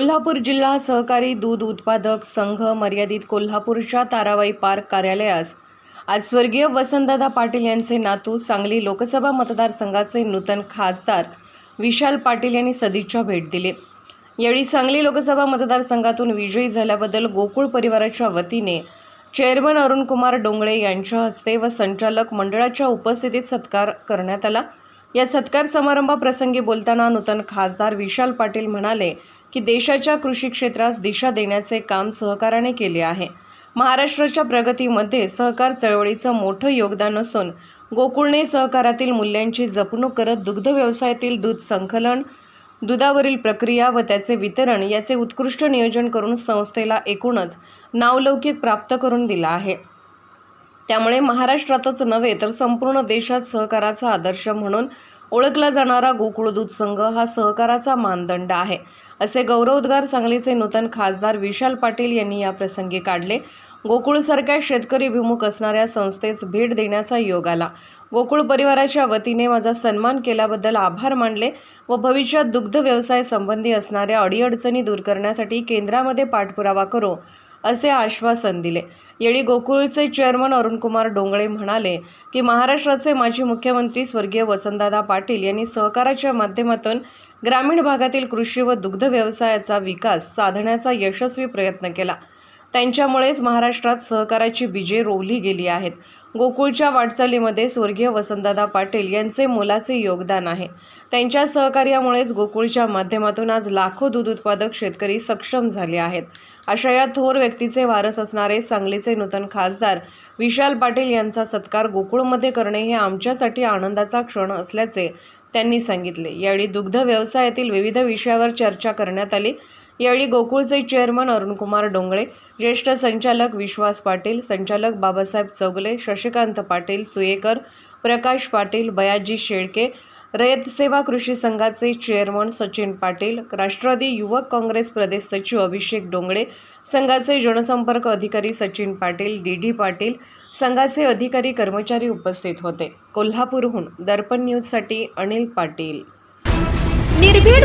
कोल्हापूर जिल्हा सहकारी दूध उत्पादक संघ मर्यादित कोल्हापूरच्या ताराबाई पार्क कार्यालयास आज स्वर्गीय वसंतदादा पाटील यांचे नातू सांगली लोकसभा मतदारसंघाचे नूतन खासदार विशाल पाटील यांनी सदिच्छा भेट दिली. यावेळी सांगली लोकसभा मतदारसंघातून विजयी झाल्याबद्दल गोकुळ परिवाराच्या वतीने चेअरमन अरुणकुमार डोंगळे यांच्या हस्ते व संचालक मंडळाच्या उपस्थितीत सत्कार करण्यात आला. या सत्कार समारंभाप्रसंगी बोलताना नूतन खासदार विशाल पाटील म्हणाले की देशाच्या कृषी क्षेत्रास दिशा देण्याचे काम सहकाराने केले आहे. महाराष्ट्राच्या प्रगतीमध्ये सहकार चळवळीचं मोठं योगदान असून गोकुळने सहकारातील मूल्यांची जपणूक करत दुग्ध व्यवसायातील दूध संकलन दुधावरील प्रक्रिया व त्याचे वितरण याचे उत्कृष्ट नियोजन करून संस्थेला एकूणच नावलौकिक प्राप्त करून दिला आहे. त्यामुळे महाराष्ट्रातच नव्हे तर संपूर्ण देशात सहकाराचा आदर्श म्हणून ओळखला जाणारा गोकुळ दूध संघ हा सहकाराचा मानदंड आहे. असे गौरवोद्गार सांगलीचे नूतन खासदार विशाल पाटील यांनी या प्रसंगी काढले. गोकुळसारख्या शेतकरी विमुख असणाऱ्या संस्थेस भेट देण्याचा योग आला. गोकुळ परिवाराच्या वतीने माझा सन्मान केल्याबद्दल आभार मानले व भविष्यात दुग्ध व्यवसाय संबंधी असणाऱ्या अडीअडचणी दूर करण्यासाठी केंद्रामध्ये पाठपुरावा करू असे आश्वासन दिले. यावेळी गोकुळचे चेअरमन अरुणकुमार डोंगळे म्हणाले की महाराष्ट्राचे माजी मुख्यमंत्री स्वर्गीय वसंतदादा पाटील यांनी सहकाराच्या माध्यमातून ग्रामीण भागातील कृषी व दुग्ध व्यवसायाचा विकास साधण्याचा यशस्वी प्रयत्न केला. त्यांच्यामुळेच महाराष्ट्रात सहकाराची बीजे रोवली गेली आहेत. गोकुळच्या वाटचालीमध्ये स्वर्गीय वसंतदादा पाटील यांचे मोलाचे योगदान आहे. त्यांच्या सहकार्यामुळेच गोकुळच्या माध्यमातून आज लाखो दूध उत्पादक शेतकरी सक्षम झाले आहेत. अशा या थोर व्यक्तीचे वारस असणारे सांगलीचे नूतन खासदार विशाल पाटील यांचा सत्कार गोकुळमध्ये करणे हे आमच्यासाठी आनंदाचा क्षण असल्याचे त्यांनी सांगितले. यावेळी दुग्ध व्यवसायातील विविध विषयावर चर्चा करण्यात आली. यावेळी गोकुळचे चेअरमन अरुणकुमार डोंगळे ज्येष्ठ संचालक विश्वास पाटील संचालक बाबासाहेब चौगले शशिकांत पाटील सुयेकर प्रकाश पाटील बयाजी शेळके रयत सेवा कृषी संघाचे चेअरमन सचिन पाटील राष्ट्रवादी युवक काँग्रेस प्रदेश सचिव अभिषेक डोंगळे संघाचे जनसंपर्क अधिकारी सचिन पाटील डी डी पाटील संघाचे अधिकारी कर्मचारी उपस्थित होते. कोल्हापूरहून दर्पण न्यूजसाठी अनिल पाटील. निर्भीड